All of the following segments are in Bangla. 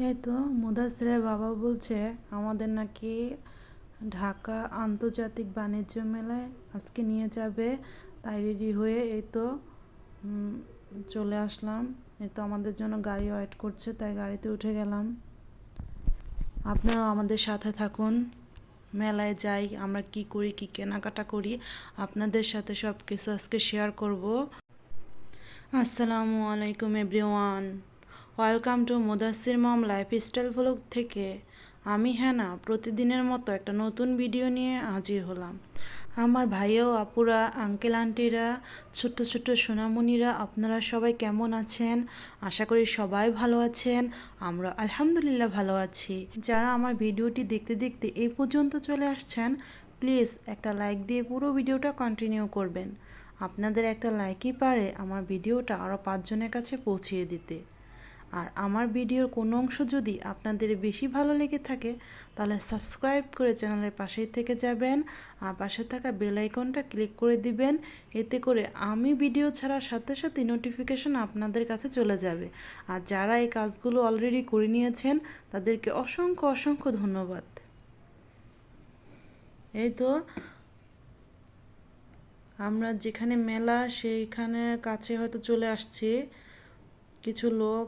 এই তো মুদাসিরের বাবা বলছে, আমাদের নাকি ঢাকা আন্তর্জাতিক বাণিজ্য মেলায় আজকে নিয়ে যাবে। তাই রেডি হয়ে এই তো চলে আসলাম। এই তো আমাদের জন্য গাড়ি ওয়েট করছে, তাই গাড়িতে উঠে গেলাম। আপনারাও আমাদের সাথে থাকুন। মেলায় যাই, আমরা কি করি, কি কেনাকাটা করি, আপনাদের সাথে সব কিছু আজকে শেয়ার করব। আসসালামু আলাইকুম everyone welcome to Mudassir mom lifestyle vlog থেকে আমি হ্যানা প্রতিদিনের মতো একটা নতুন ভিডিও নিয়ে হাজির হলাম। আমার ভাইও, আপুরা, আঙ্কেল, আন্টিরা, ছোট্ট ছোট্ট সোনামণিরা, আপনারা সবাই কেমন আছেন? আশা করি সবাই ভালো আছেন। আমরা আলহামদুলিল্লাহ ভালো আছি। যারা আমার ভিডিওটি দেখতে দেখতে এই পর্যন্ত চলে আসছেন, প্লিজ একটা লাইক দিয়ে পুরো ভিডিওটা কন্টিনিউ করবেন। আপনাদের একটা লাইকই পারে আমার ভিডিওটা আরও পাঁচজনের কাছে পৌঁছিয়ে দিতে। আর আমার ভিডিওর কোনো অংশ যদি আপনাদের বেশি ভালো লেগে থাকে, তাহলে সাবস্ক্রাইব করে চ্যানেলের পাশেই থেকে যাবেন আর পাশে থাকা বেল আইকনটা ক্লিক করে দিবেন। এতে করে আমি ভিডিও ছাড়ার সাথে সাথে নোটিফিকেশন আপনাদের কাছে চলে যাবে। আর যারা এই কাজগুলো অলরেডি করে নিয়েছেন, তাদেরকে অসংখ্য অসংখ্য ধন্যবাদ। এই তো আমরা যেখানে মেলা, সেইখানে কাছে হয়তো চলে আসছি। কিছু লোক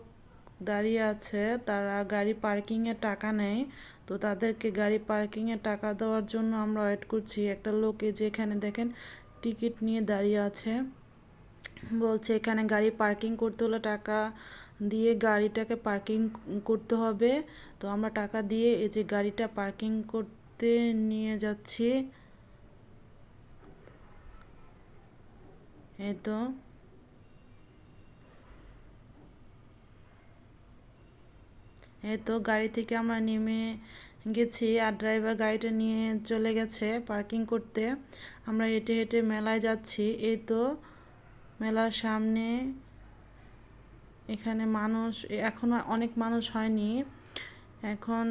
দাঁড়িয়ে আছে, তারা গাড়ি পার্কিংয়ে টাকা নেয়। তো তাদেরকে গাড়ি পার্কিংয়ে টাকা দেওয়ার জন্য আমরা ওয়েট করছি। একটা লোকে যেখানে দেখেন টিকিট নিয়ে দাঁড়িয়ে আছে। বলছে, এখানে গাড়ি পার্কিং করতে হলে টাকা দিয়ে গাড়িটাকে পার্কিং করতে হবে। তো আমরা টাকা দিয়ে এই যে গাড়িটা পার্কিং করতে নিয়ে যাচ্ছি। এই তো তো গাড়ি থেকে আমরা নেমে গেছি আর ড্রাইভার গাড়িটা নিয়ে চলে গেছে পার্কিং করতে। আমরা হেঁটে হেঁটে মেলায় যাচ্ছি। এই তো মেলার সামনে এখানে মানুষ এখনও অনেক মানুষ হয়নি। এখন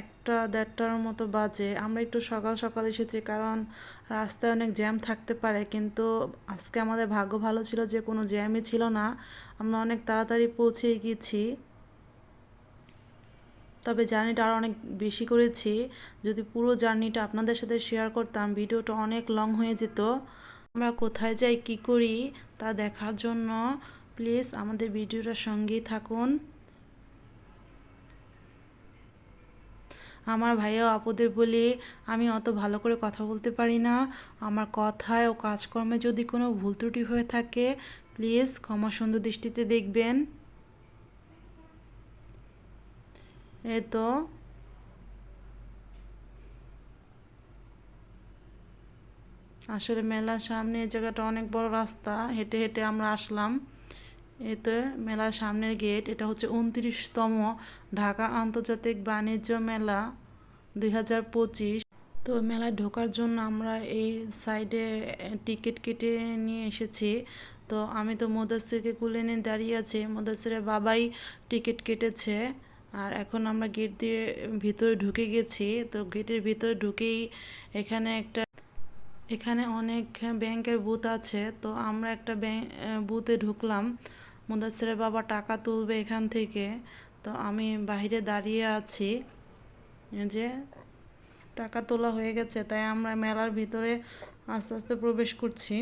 একটা দেড়টার মতো বাজে। আমরা একটু সকাল সকাল এসেছি কারণ রাস্তায় অনেক জ্যাম থাকতে পারে, কিন্তু আজকে আমাদের ভাগ্য ভালো ছিল যে কোনো জ্যামই ছিল না। আমরা অনেক তাড়াতাড়ি পৌঁছে গিয়েছি তবে জার্নিটা আরও অনেক বেশি করেছি। যদি পুরো জার্নিটা আপনাদের সাথে শেয়ার করতাম, ভিডিওটা অনেক লং হয়ে যেত। আমরা কোথায় যাই, কি করি, তা দেখার জন্য প্লিজ আমাদের ভিডিওটার সঙ্গেই থাকুন। আমার ভাইয়া আপুদের বলি, আমি অত ভালো করে কথা বলতে পারি না। আমার কথায় ও কাজকর্মে যদি কোনো ভুল ত্রুটি হয়ে থাকে প্লিজ ক্ষমা সুন্দর দৃষ্টিতে দেখবেন। এই তো আসলে মেলার সামনে এই জায়গাটা অনেক বড় রাস্তা। হেঁটে হেঁটে আমরা আসলাম। এতে মেলার সামনের গেট, এটা হচ্ছে উনত্রিশতম ঢাকা আন্তর্জাতিক বাণিজ্য মেলা দুই হাজার পঁচিশ। তো মেলায় ঢোকার জন্য আমরা এই সাইডে টিকিট কেটে নিয়ে এসেছি। তো আমি তো মোদাসিরকে কুলে নিয়ে দাঁড়িয়ে আছি। মোদাসিরের বাবাই টিকিট কেটেছে। আর এখন আমরা গেট দিয়ে ভিতরে ঢুকে গেছি। তো গেটের ভিতরে ঢুকেই এখানে একটা, এখানে অনেক ব্যাংকের বুথ আছে। তো আমরা একটা ব্যাংক বুথে ঢুকলাম। মুদাসিরের বাবা টাকা তুলবে এখান থেকে। তো আমি বাইরে দাঁড়িয়ে আছি যে টাকা তোলা হয়ে গেছে, তাই আমরা মেলার ভিতরে আস্তে আস্তে প্রবেশ করছি।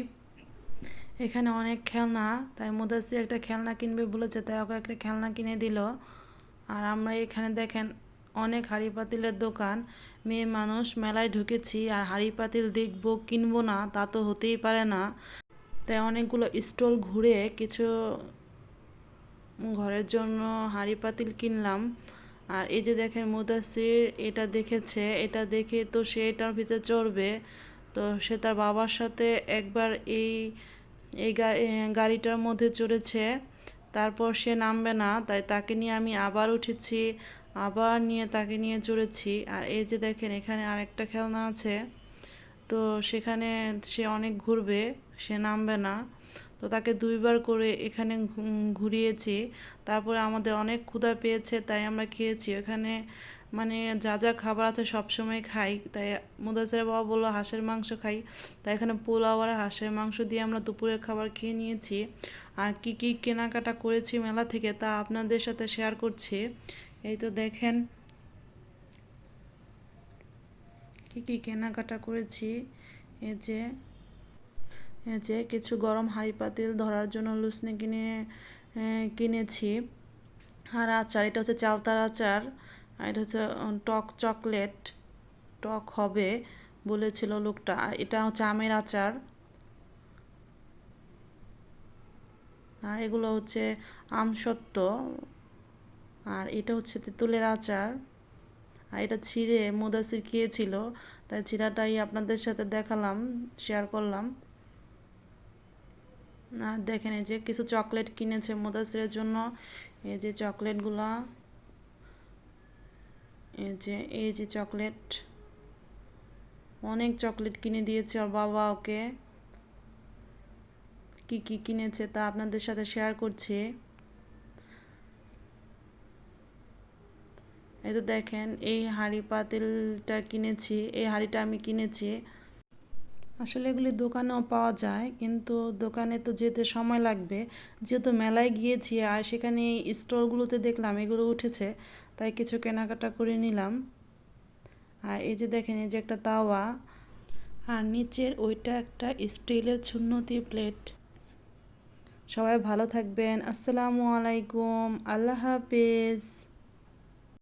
এখানে অনেক খেলনা, তাই মুদাসির একটা খেলনা কিনবে বলেছে, তাই ওকে একটা খেলনা কিনে দিল। আর আমরা এখানে দেখেন অনেক হাঁড়ি পাতিলের দোকান। মেয়ে মানুষ, মেলায় ঢুকেছি আর হাঁড়ি পাতিল দেখব, কিনবো না, তা তো হতেই পারে না। তাই অনেকগুলো স্টল ঘুরে কিছু ঘরের জন্য হাঁড়ি পাতিল কিনলাম। আর এই যে দেখেন মুদাসির, এটা দেখেছে, এটা দেখে তো সে এটার ভিতরে চড়বে। তো সে তার বাবার সাথে একবার এই এই গাড়িটার মধ্যে চড়েছে। তারপর সে নামবে না, তাই তাকে নিয়ে আমি আবার উঠেছি, আবার নিয়ে তাকে নিয়ে চড়েছি আর এই যে দেখেন, এখানে আরেকটা খেলনা আছে। তো সেখানে সে অনেক ঘুরবে, সে নামবে না। তো তাকে দুইবার করে এখানে ঘুরিয়েছি। তারপরে আমাদের অনেক ক্ষুধা পেয়েছে, তাই আমরা খেয়েছি। ওখানে মানে যা যা খাবার আছে সব সময় খাই। তাই মুদাসের বাবা বলল, হাঁসের মাংস খাই। তাই এখানে পোলাও আর হাঁসের মাংস দিয়ে আমরা দুপুরের খাবার খেয়ে নিয়েছি। আর কি কি কেনাকাটা করেছি মেলা থেকে তা আপনাদের সাথে শেয়ার করছি। এই তো দেখেন। কি কি কেনাকাটা করেছি? এই যে এই যে কিছু গরম হাঁড়ি পাতিল ধরার জন্য লুসনি কিনে কিনেছি। আর আচার, এটা হচ্ছে চালতার আচার। আর এটা হচ্ছে টক চকলেট, টক হবে বলেছিল লোকটা। এটা হচ্ছে আমের আচার। আর এগুলো হচ্ছে আমসত্ত্ব আর এটা হচ্ছে তেঁতুলের আচার। আর এটা ছিঁড়ে মুদাসির খেয়েছিল। তাই ছিঁড়াটাই আপনাদের সাথে দেখালাম শেয়ার করলাম। আর দেখেন এই যে কিছু চকলেট কিনেছে মুদাসিরের জন্য। এই যে চকলেটগুলা। এই যে এই যে চকলেট। অনেক চকলেট কিনে দিয়েছে ওর বাবা ওকে। কি কি কিনেছে তা আপনাদের সাথে শেয়ার এই তো দেখেন, এই হাঁড়ি পাতিলটা কিনেছি, এই হাঁড়িটা আমি কিনেছি। আসলে এগুলি দোকানেও পাওয়া যায়, কিন্তু দোকানে তো যেতে সময় লাগবে। যেহেতু মেলায় গিয়েছি আর সেখানে স্টোরগুলোতে দেখলাম এগুলো উঠেছে তাই কিছু কেনাকাটা করে নিলাম। আর এই যে দেখেন, এই যে একটা তাওয়া, আর নিচের ওইটা একটা স্টিলের ছুন্নতি প্লেট। সবাই ভালো থাকবেন। আসসালামু আলাইকুম। আল্লাহ হাফেজ।